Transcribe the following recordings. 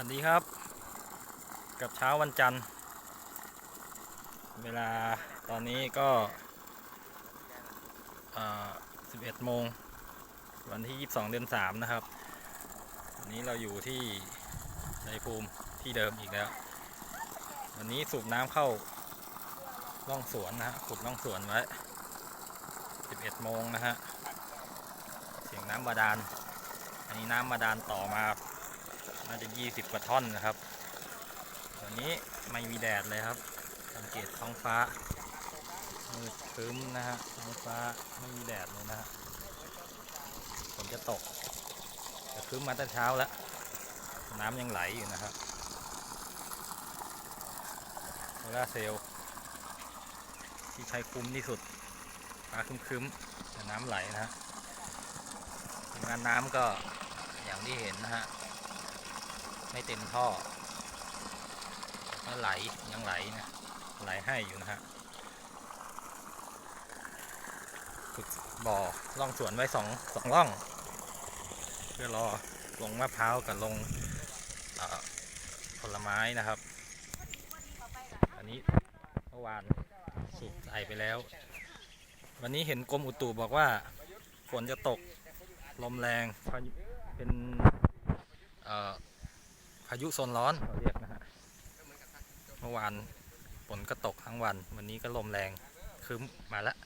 วัสดีครับ กับเช้าวันจันทร์ เวลาตอนนี้ก็11โมง วันที่ 22 เดือน 3 นะครับ วันนี้เราอยู่ที่ชัยภูมิที่เดิมอีกแล้ว วันนี้สูบน้ำเข้าร่องสวนนะฮะขุดร่องสวนไว้ 11 โมงนะฮะ เสียงน้ำบาดาล อันนี้น้ำบาดาลต่อมา น่าจะ 20 กว่าท่อนนะครับวันนี้ไม่มีแดดเลยครับ สังเกตท้องฟ้ามืดครึ้มนะฮะท้องฟ้าไม่มีแดดเลยนะฮะฝนจะตกแต่ครึ้มมาตั้งเช้าแล้ว น้ำยังไหลอยู่นะครับโซล่าเซลล์ที่ใช้คุ้มที่สุดฟ้าครึ้มๆแต่น้ำไหลนะฮะงานน้ำก็อย่างที่เห็นนะฮะ ไม่เต็มท่อก็ไหลยังไหลนะไหลให้อยู่นะฮะขุดบ่อล่องสวนไว้สองสองล่อง เพื่อรอลงมะพร้าวกับลงผลไม้นะครับ อันนี้เมื่อวานสูบใส่ไปแล้ว วันนี้เห็นกรมอุตุบอกว่าฝนจะตกลมแรงเป็นเอ่อายุโซนร้อนเราเรียกนะฮะเมื่อวานฝนก็ตกทั้งวัน วันนี้ก็ลมแรงคืมมาแล้ว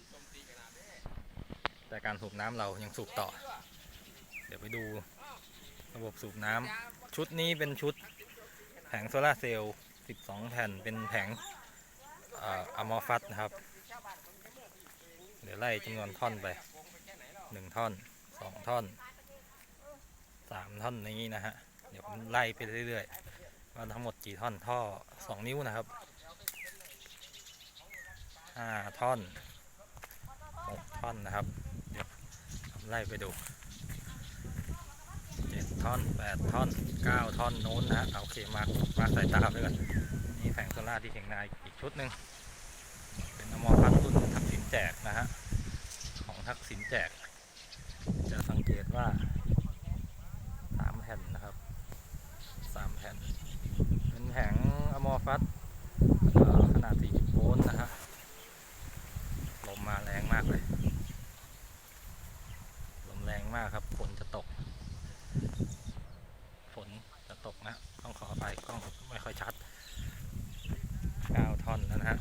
แต่การสูบน้ำเรายังสูบต่อ เดี๋ยวไปดูระบบสูบน้ำชุดนี้เป็นชุดแผงโซลาเซลล์ 12 แผ่นเป็นแผงอะมอฟัสนะครับ เดี๋ยวไล่จำนวนท่อนไป 1 ท่อน 2 ท่อน 3 ท่อนนี้นะฮะ เดี๋ยวผมไล่ไปเรื่อยๆว่าทั้งหมดกี่ท่อนท่อ2นิ้วนะครับ5ท่อน6ท่อนนะครับ เดี๋ยวผมไล่ไปดู7ท่อน8ท่อน9ท่อนโน้นนะเอาโอเคมามาใส่ตาไปก่อนนี่แผงโซล่าที่เชียงนายอีกชุดหนึ่งเป็นอมอพันรุ่นทักษิณแจกนะฮะของทักษิณแจก จะสังเกตว่าสามแผ่นนะครับ สามแผ่น เป็นแผงอมอฟัสขนาด 40 โวลต์นะฮะ ลมมาแรงมากเลย ลมแรงมากครับฝนจะตก ฝนจะตกนะ ต้องขออภัยกล้องไม่ค่อยชัด 9 ท่อนแล้วนะฮะ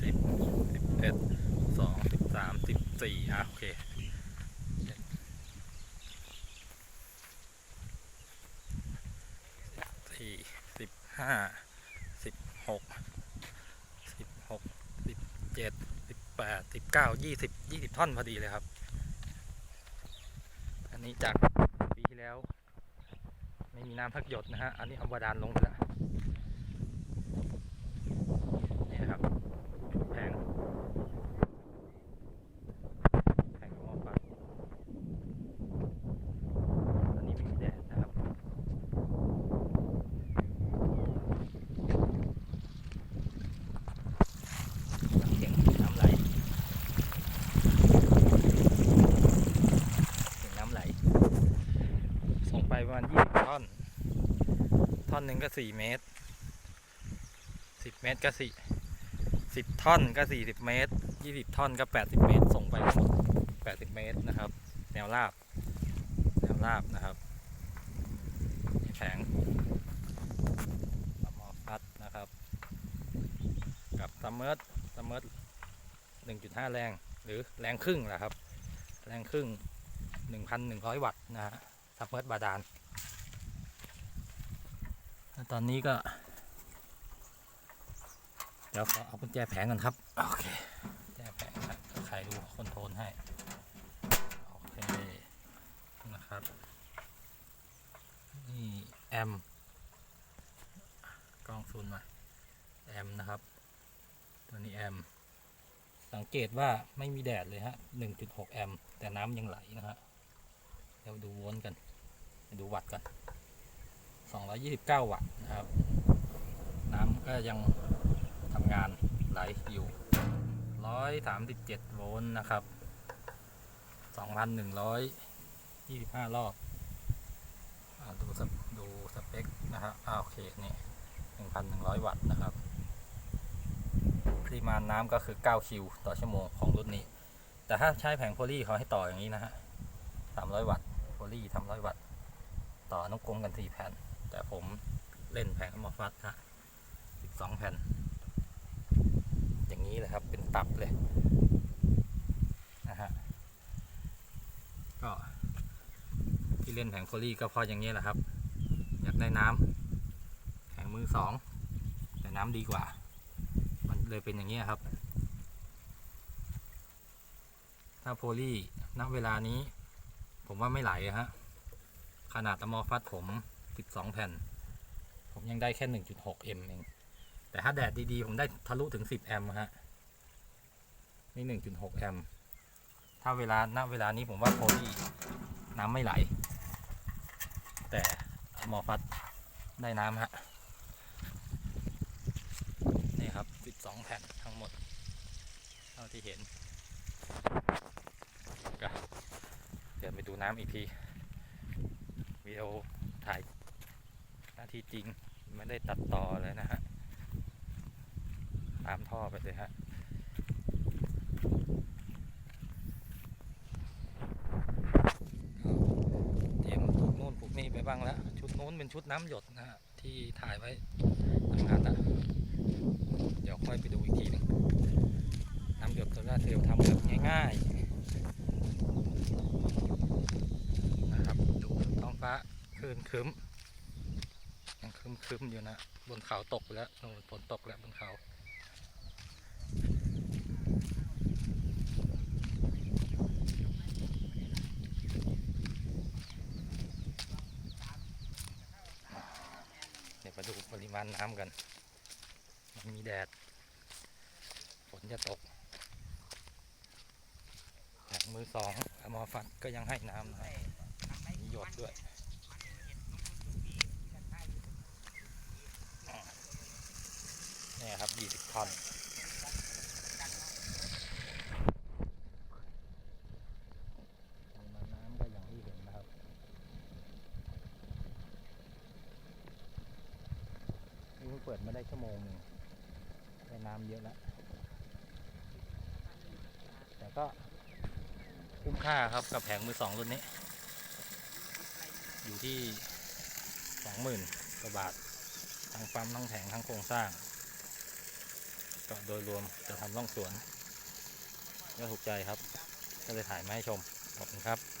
10 11 12 13 14อะโอเค สี่สิบ ห้าสิบหกสิบหกสิบเจ็ดสิบแปดสิบเก้ายี่สิบยี่สิบท่อนพอดีเลยครับ อันนี้จากปีที่แล้ว ไม่มีน้ำพักหยดนะฮะ อันนี้เอาบาดาลลงไปแล้วนี่นะครับแพงแพงของฟันอันนี้ไม่มีแดดนะครับ เสียงน้ำไหลเสียงน้ำไหล ส่งไปประมาณ 20ท่อน ท่อนหนึ่งก็ 4 เมตร 10 เมตรก็4 10 ท่อนก็ 40 เมตร 20 ท่อนก็ 80 เมตร ส่งไปทั้งหมด 80 เมตรนะครับ แนวราบ แนวราบนะครับแผงมอฟัดนะครับ กับซัมเมอร์ซัมเมอร์หนึ่งจุดห้าแรง หรือแรงครึ่งแหละครับ แรงครึ่งหนึ่งพันหนึ่งร้อยวัตต์นะฮะซัมเมอร์บาดาล ตอนนี้ก็ เดี๋ยวขอเอากุญแจแผงก่อนครับ โอเคกุญแจแผงนะไขดูคอนโทรลให้ โอเค นะครับ นี่แอม กล้องซูนหน่อยแอมนะครับ ตัวนี้แอม สังเกตว่าไม่มีแดดเลยฮะ 1.6 แอมป์แต่น้ำยังไหลนะฮะ เดี๋ยวดูโวลต์กันไปดูวัตต์กัน 229 วัตต์นะครับ น้ำก็ยังทำงานไหลอยู่ 137 โวลต์นะครับ 2,125 รอบอาดูดูสเปคนะฮะฮะอ่าโอเค นี่หนึ่งพันหนึ่งร้อยวัตต์นะครับปริมาณน้ำก็คือ 9 คิว ต่อชั่วโมงของรุ่นนี้ แต่ถ้าใช้แผงโพลีเขาให้ต่ออย่างนี้นะฮะ 300 วัตต์ โพลี300 วัตต์ ต่อนุกรมกัน 4 แผ่น แต่ผมเล่นแผงมอฟัสฮะ12แผ่น อย่างนี้เลยครับเป็นตับเลยนะฮะก็ที่เล่นแผงโพลีก็พราะอย่างนี้แหละครับ อยากได้น้ำแผงมือสองแต่น้ำดีกว่า มันเลยเป็นอย่างนี้ครับ ถ้าโพลีณเวลานี้ ผมว่าไม่ไหลฮะขนาดอะมอฟัสผม 12 แผ่น ผมยังได้แค่ 1.6 m เอง แต่ถ้าแดดดีๆ ผมได้ทะลุถึง 10 แอมป์ฮะ นี่ 1.6 แอมป์ ถ้าเวลาณเวลานี้ผมว่าโพลีน้ำไม่ไหล แต่มอฟัสได้น้ำฮะ นี่ครับ 12 แผ่นทั้งหมด เท่าที่เห็นก็เดี๋ยวไปดูน้ำอีกทีวิดีโอถ่าย หน้าที่จริงไม่ได้ตัดต่อเลยนะฮะ ตามท่อไปเลยฮะเตรียมปลูกนู่นปลูกนี่ไปบ้างแล้ว ชุดนู้นเป็นชุดน้ำหยดนะฮะ ที่ถ่ายไว้ทำงานแล้วเดี๋ยวค่อยไปดูอีกทีหนึงน้ำหยดโซลาร์เซลทำแบบง่ายๆ นะครับ ดูท้องฟ้าคืนครึ้ม ยังครึมๆอยู่นะบนเขาตกไปแล้วโฝนตกแล้วบนเขาเดี๋ยวมาดูปริมาณน้ำกัน มันมีแดด ฝนจะตกแผงมือสองอมอฟันก็ยังให้น้ำนะมีหยดด้วยอ่าเนี่ย ครับ20ท่อนน้ำก็อย่างที่เห็นนะครับนี่เพิ่งเปิดมาได้ชั่วโมงหนึงได้น้ำเยอะแล้ว แต่ก็คุ้มค่าครับกับแผงมือสองรุ่นนี้ อยู่ที่สองหมื่นกว่าบาท ทั้งปั๊มทั้งแผงทั้งโครงสร้าง ก็โดยรวมจะทำร่องสวน ก็ถูกใจครับ ก็เลยถ่ายมาให้ชม ขอบคุณครับ